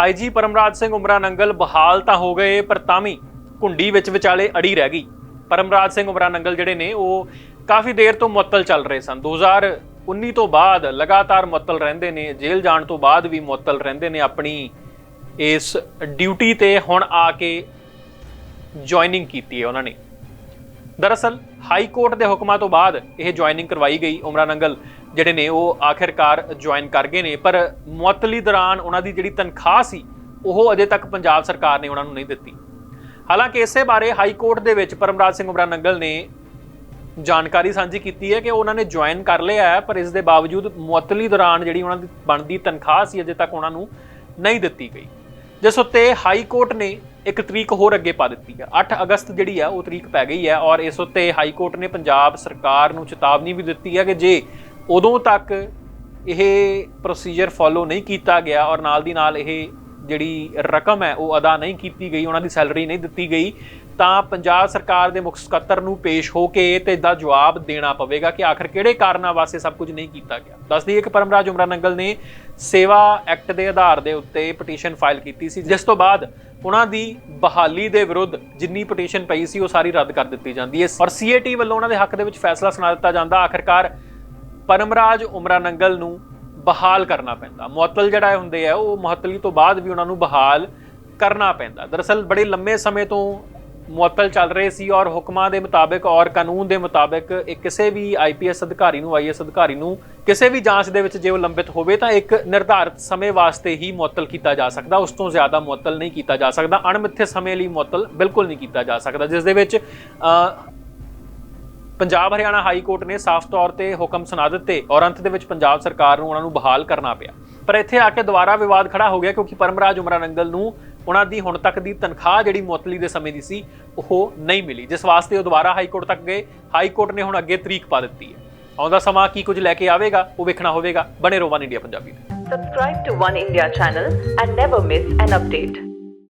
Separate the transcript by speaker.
Speaker 1: IG Paramraj Singh Umranangal ਬਹਾਲ ਤਾਂ ਹੋ ਗਏ, ਪਰ ਤਾਂ ਵੀ ਕੁੰਡੀ ਵਿੱਚ ਵਿਚਾਲੇ ਅੜੀ ਰਹਿ ਗਈ। ਪਰਮਰਾਜ ਸਿੰਘ ਉਮਰਾ ਨੰਗਲ ਜਿਹੜੇ ਨੇ, ਉਹ ਕਾਫੀ ਦੇਰ ਤੋਂ ਮੁਅੱਤਲ ਚੱਲ ਰਹੇ ਸਨ। 2019 ਤੋਂ ਬਾਅਦ ਲਗਾਤਾਰ ਮੁਅੱਤਲ ਰਹਿੰਦੇ ਨੇ, ਜੇਲ੍ਹ ਜਾਣ ਤੋਂ ਬਾਅਦ ਵੀ ਮੁਅੱਤਲ ਰਹਿੰਦੇ ਨੇ ਆਪਣੀ ਇਸ ਡਿਊਟੀ ਤੇ ਹੁਣ ਆ ਕੇ ਜੁਆਇਨਿੰਗ ਕੀਤੀ ਹੈ ਉਹਨਾਂ ਨੇ। ਦਰਅਸਲ, ਹਾਈ ਕੋਰਟ ਦੇ ਹੁਕਮਾਂ ਤੋਂ ਬਾਅਦ ਇਹ ਜੁਆਇਨਿੰਗ ਕਰਵਾਈ ਗਈ ਉਮਰਾ ਨੰਗਲ, ਜਿਹੜੇ ਨੇ ਉਹ ਆਖਿਰਕਾਰ ਜੁਆਇਨ ਕਰ ਗਏ ਨੇ, ਪਰ ਮੁਅੱਤਲੀ ਦੌਰਾਨ ਉਹਨਾਂ ਦੀ ਜਿਹੜੀ ਤਨਖਾਹ ਸੀ, ਉਹ ਅਜੇ ਤੱਕ ਪੰਜਾਬ ਸਰਕਾਰ ਨੇ ਉਹਨਾਂ ਨੂੰ ਨਹੀਂ ਦਿੱਤੀ। ਹਾਲਾਂਕਿ ਇਸੇ ਬਾਰੇ ਹਾਈ ਕੋਰਟ ਦੇ ਵਿੱਚ ਪਰਮਰਾਜ ਸਿੰਘ ਉਮਰਾ ਨੰਗਲ ਨੇ ਜਾਣਕਾਰੀ ਸਾਂਝੀ ਕੀਤੀ ਹੈ ਕਿ ਉਹਨਾਂ ਨੇ ਜੁਆਇਨ ਕਰ ਲਿਆ ਹੈ, ਪਰ ਇਸ ਦੇ ਬਾਵਜੂਦ ਮੁਅੱਤਲੀ ਦੌਰਾਨ ਜਿਹੜੀ ਉਹਨਾਂ ਦੀ ਬਣਦੀ ਤਨਖਾਹ ਸੀ, ਅਜੇ ਤੱਕ ਉਹਨਾਂ ਨੂੰ ਨਹੀਂ ਦਿੱਤੀ ਗਈ। ਜਿਸ ਉੱਤੇ ਹਾਈ ਕੋਰਟ ਨੇ ਇੱਕ ਤਰੀਕ ਹੋਰ ਅੱਗੇ ਪਾ ਦਿੱਤੀ ਹੈ 8 ਅਗਸਤ ਜਿਹੜੀ ਆ, ਉਹ ਤਰੀਕ ਪੈ ਗਈ ਹੈ ਔਰ ਇਸ ਉੱਤੇ ਹਾਈ ਕੋਰਟ ਨੇ ਪੰਜਾਬ ਸਰਕਾਰ ਨੂੰ ਚੇਤਾਵਨੀ ਵੀ ਦਿੱਤੀ ਹੈ ਕਿ ਜੇ ਉਦੋਂ ਤੱਕ ਇਹ ਪ੍ਰੋਸੀਜਰ ਫੋਲੋ ਨਹੀਂ ਕੀਤਾ ਗਿਆ ਔਰ ਨਾਲ ਦੀ ਨਾਲ ਇਹ ਜਿਹੜੀ ਰਕਮ ਹੈ, ਉਹ ਅਦਾ ਨਹੀਂ ਕੀਤੀ ਗਈ, ਉਹਨਾਂ ਦੀ ਸੈਲਰੀ ਨਹੀਂ ਦਿੱਤੀ ਗਈ, ਤਾਂ ਪੰਜਾਬ ਸਰਕਾਰ ਦੇ ਮੁੱਖ ਸਕੱਤਰ ਨੂੰ ਪੇਸ਼ ਹੋ ਕੇ ਤੇ ਦਾ ਜਵਾਬ ਦੇਣਾ ਪਵੇਗਾ ਕਿ ਆਖਰ ਕਿਹੜੇ ਕਾਰਨਾਂ ਵਾਸਤੇ ਸਭ ਕੁਝ ਨਹੀਂ ਕੀਤਾ ਗਿਆ। ਦੱਸਦੀ ਦਈਏ ਕਿ ਪਰਮਰਾਜ ਉਮਰਾ ਨੰਗਲ ਨੇ ਸੇਵਾ ਐਕਟ ਦੇ ਆਧਾਰ ਦੇ ਉੱਤੇ ਪਟੀਸ਼ਨ ਫਾਈਲ ਕੀਤੀ ਸੀ, ਜਿਸ ਤੋਂ ਬਾਅਦ ਉਹਨਾਂ ਦੀ ਬਹਾਲੀ ਦੇ ਵਿਰੁੱਧ ਜਿੰਨੀ ਪਟੀਸ਼ਨ ਪਈ ਸੀ, ਉਹ ਸਾਰੀ ਰੱਦ ਕਰ ਦਿੱਤੀ ਜਾਂਦੀ ਹੈ। ਔਰ ਸੀਏਟੀ ਵੱਲੋਂ ਉਹਨਾਂ ਦੇ ਹੱਕ ਦੇ ਵਿੱਚ ਫੈਸਲਾ ਸੁਣਾ ਦਿੱਤਾ ਜਾਂਦਾ, ਆਖਰਕਾਰ ਪਰਮਰਾਜ ਉਮਰਾ ਨੰਗਲ ਨੂੰ ਬਹਾਲ ਕਰਨਾ ਪੈਂਦਾ। ਮੁਅੱਤਲ ਜਿਹੜਾ ਹੁੰਦੇ ਆ, ਉਹ ਮੁਅੱਤਲੀ ਤੋਂ ਬਾਅਦ ਵੀ ਉਹਨਾਂ ਨੂੰ ਬਹਾਲ ਕਰਨਾ ਪੈਂਦਾ। ਦਰਅਸਲ ਬੜੇ ਲੰਮੇ ਸਮੇਂ ਤੋਂ ਮੁਅੱਤਲ ਚੱਲ ਰਹੇ ਸੀ ਔਰ ਹੁਕਮਾਂ ਦੇ ਮੁਤਾਬਕ ਔਰ ਕਾਨੂੰਨ ਦੇ ਮੁਤਾਬਕ ਇਹ ਕਿਸੇ ਵੀ ਆਈਪੀਐਸ ਅਧਿਕਾਰੀ ਨੂੰ ਆਈਐਸ ਅਧਿਕਾਰੀ ਨੂੰ ਕਿਸੇ ਵੀ ਜਾਂਚ ਦੇ ਵਿੱਚ ਜੇ ਉਹ ਲੰਬਿਤ ਹੋਵੇ ਤਾਂ ਇੱਕ ਨਿਰਧਾਰਿਤ ਸਮੇਂ ਵਾਸਤੇ ਹੀ ਮੁਅੱਤਲ ਕੀਤਾ ਜਾ ਸਕਦਾ। ਉਸ ਤੋਂ ਜ਼ਿਆਦਾ ਮੁਅੱਤਲ ਨਹੀਂ ਕੀਤਾ ਜਾ ਸਕਦਾ। ਅਣਮਿੱਥੇ ਸਮੇਂ ਲਈ ਮੁਅੱਤਲ ਬਿਲਕੁਲ ਨਹੀਂ ਕੀਤਾ ਜਾ ਸਕਦਾ, ਜਿਸ ਦੇ ਵਿੱਚ ਪੰਜਾਬ ਹਰਿਆਣਾ ਹਾਈ ਕੋਰਟ ਨੇ ਸਾਫ਼ ਤੌਰ ਤੇ ਹੁਕਮ ਸੁਣਾ ਦਿੱਤੇ ਔਰ ਅੰਤ ਦੇ ਵਿੱਚ ਪੰਜਾਬ ਸਰਕਾਰ ਨੂੰ ਉਹਨਾਂ ਨੂੰ ਬਹਾਲ ਕਰਨਾ ਪਿਆ। ਪਰ ਇੱਥੇ ਆ ਕੇ ਦੁਬਾਰਾ ਵਿਵਾਦ ਖੜਾ ਹੋ ਗਿਆ ਕਿਉਂਕਿ ਪਰਮਰਾਜ ਉਮਰਾ ਨੰਗਲ ਨੂੰ ਉਹਨਾਂ ਦੀ ਹੁਣ ਤੱਕ ਦੀ ਤਨਖਾਹ ਜਿਹੜੀ ਮੁਅੱਤਲੀ ਦੇ ਸਮੇਂ ਦੀ ਸੀ, ਉਹ ਨਹੀਂ ਮਿਲੀ। ਜਿਸ ਵਾਸਤੇ ਉਹ ਦੁਬਾਰਾ ਹਾਈ ਕੋਰਟ ਤੱਕ ਗਏ। ਹਾਈ ਕੋਰਟ ਨੇ ਹੁਣ ਅੱਗੇ ਤਰੀਕ ਪਾ ਦਿੱਤੀ ਹੈ। ਆਉਂਦਾ ਸਮਾਂ ਕੀ ਕੁਝ ਲੈ ਕੇ ਆਵੇਗਾ, ਉਹ ਵੇਖਣਾ ਹੋਵੇਗਾ। ਬਣੇ ਰਹੋ ਵਨ ਇੰਡੀਆ ਪੰਜਾਬੀ ਤੇ।
Speaker 2: Subscribe to One India channel and never miss an.